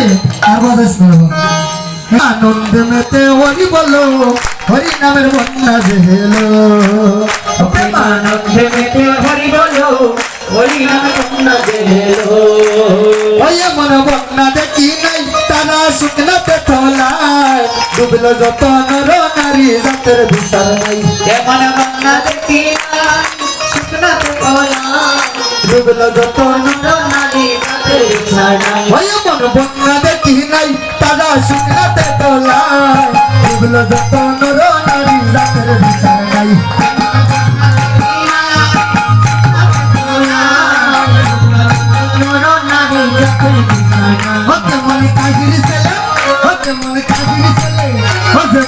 শেষ করব আনন্দ মেতে হরি বলো, হরি নামের বন্যা জেলো প্রেমানন্দে মেতে হরি বলো হরি নামে বন্যা ফেলো ওই মন বন্যা দেখি নাই তারা শুকনাতে তোলায় ডুবলো যত নর নারী জাতের বিচার নাই যেমন বন্যা দেখি শুকনাতে ওলা ডুবলো যত নর নারী তাদের ওই মন নাই ডুবলো যত নর নারী জাতের বিচার নাই হতে মনে কাজির ছেলে হতে মনে কাজির ছেলে হতে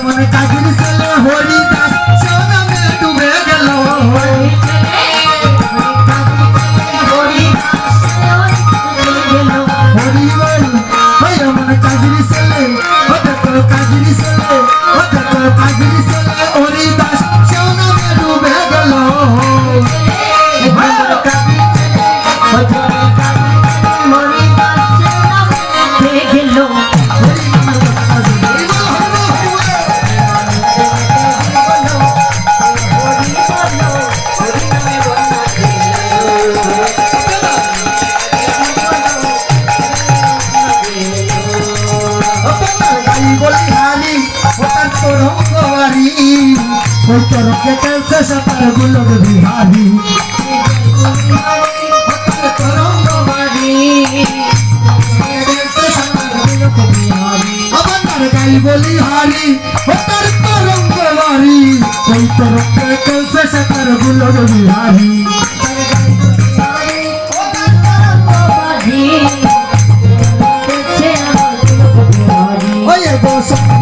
হরি বল হরি বল হরি বল গাই বলি হারি ওটার তোর गई बोलिहारी तर तो रंग वारी कोई तो रंग कल से सतर बुलग बिहारी Oh, yeah, boss.